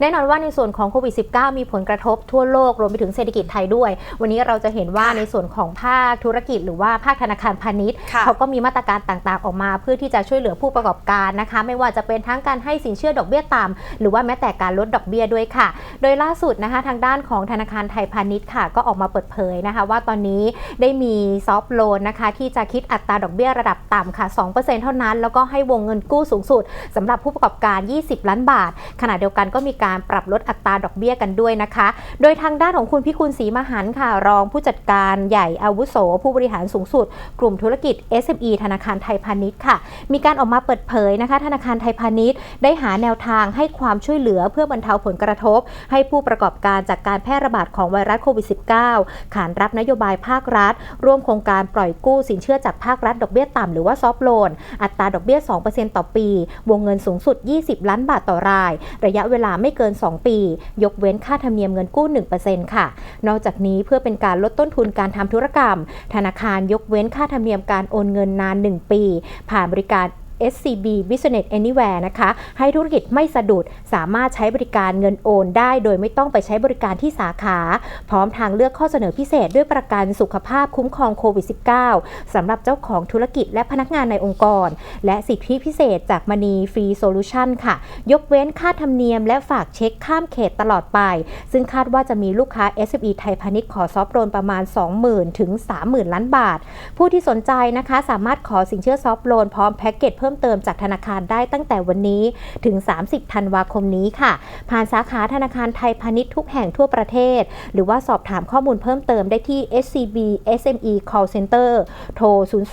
แน่นอนว่าในส่วนของโควิด -19 มีผลกระทบทั่วโลกรวมไปถึงเศรษฐกิจไทยด้วย วันนี้เราจะเห็นว่าค่ะในส่วนของภาคธุรกิจ หรือว่าภาคธนาคารพาณิชย์ค่ะเขาก็มีมาตรการต่างๆ ออกมา เพื่อที่จะช่วยเหลือผู้ประกอบการนะคะ ไม่ว่าจะเป็นทั้งการให้สินเชื่อดอกเบี้ยต่ำหรือว่าแม้แต่การลดดอกเบี้ยด้วยค่ะ โดยล่าสุดนะคะทางด้านของธนาคารไทยพาณิชย์ค่ะ ก็ออกมาเปิดเผยนะคะ ว่าตอนนี้ได้มีซอฟท์โลนนะคะ ที่จะคิดอัตราดอกเบี้ยระดับต่ำค่ะ 2%เท่านั้น แล้วก็ให้วงเงินกู้สูงสุดสำหรับผู้ประกอบการ 20 ล้านบาท ขณะเดียวกันก็มีการปรับลดอัตราดอกเบี้ยกันด้วยนะคะ โดยทางด้านของคุณพิคุณศรีมหันค่ะ รองผู้จัดการใหญ่อาวุโส ผู้บริหารสูงสุด กลุ่มธุรกิจ SME ธนาคารไทยพาณิชย์ค่ะ มีการออกมาเปิดเผยนะคะ ธนาคารไทยพาณิชย์ ได้หาแนวทางให้ความช่วยเหลือเพื่อบรรเทาผลกระทบ ให้ผู้ประกอบการจากการแพร่ระบาดของไวรัสโควิด -19 ขานรับนโยบายภาครัฐ ร่วมโครงการปล่อยกู้สินเชื่อจากภาครัฐดอกเบี้ยต่ำหรือว่าซอฟโลน อัตราดอกเบี้ย 2%ต่อปี วงเงินสูงสุด 20 ล้านบาทต่อราย ระยะเวลาไม่เกิน 2 ปี ยกเว้นค่าธรรมเนียมเงินกู้ 1%ค่ะ นอกจากนี้เพื่อเป็นการลดต้นทุนการทำธุรกรรม ธนาคารยกเว้นค่าธรรมเนียมการโอนเงินนาน 1 ปี ผ่านบริการ SCB Business Anywhere นะคะ ให้ธุรกิจไม่สะดุดสามารถใช้บริการเงินโอนได้ โดยไม่ต้องไปใช้บริการที่สาขา พร้อมทางเลือกข้อเสนอพิเศษด้วยประกันสุขภาพคุ้มครองโควิด -19 สำหรับเจ้าของธุรกิจและพนักงานในองค์กร และสิทธิพิเศษจากมณีฟรีโซลูชันค่ะ ยกเว้นค่าธรรมเนียมและฝากเช็คข้ามเขตตลอดไป ซึ่งคาดว่าจะมีลูกค้า SME ไทยพาณิชย์ขอซอฟต์โลนประมาณ 20,000 ถึง 30,000 ล้านบาท ผู้ที่สนใจนะคะสามารถขอสินเชื่อซอฟต์โลนพร้อมแพ็กเกจเพิ่มเติมจากธนาคารได้ตั้งแต่วันนี้ถึง 30 ธันวาคมนี้ค่ะ ผ่านสาขาธนาคารไทยพาณิชย์ทุกแห่งทั่วประเทศ หรือว่าสอบถามข้อมูลเพิ่มเติมได้ที่ SCB SME Call Center โทร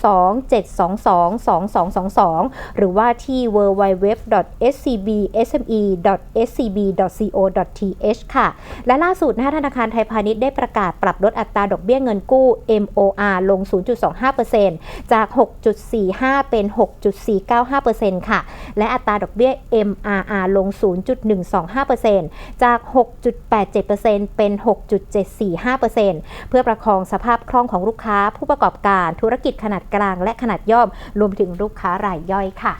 02 722 2222 หรือว่าที่ www.scbsme.scb.co.th ค่ะ และล่าสุดนะคะธนาคารไทยพาณิชย์ได้ประกาศปรับลดอัตราดอกเบี้ยเงินกู้ MOR ลง 0.25%จาก 6.45 เป็น0.495%ค่ะ และอัตราดอกเบี้ย MRR ลง 0.125%จาก 6.87%เป็น 6.745%เพื่อประคองสภาพคล่องของลูกค้าผู้ประกอบการธุรกิจขนาดกลางและขนาดย่อม รวมถึงลูกค้ารายย่อยค่ะ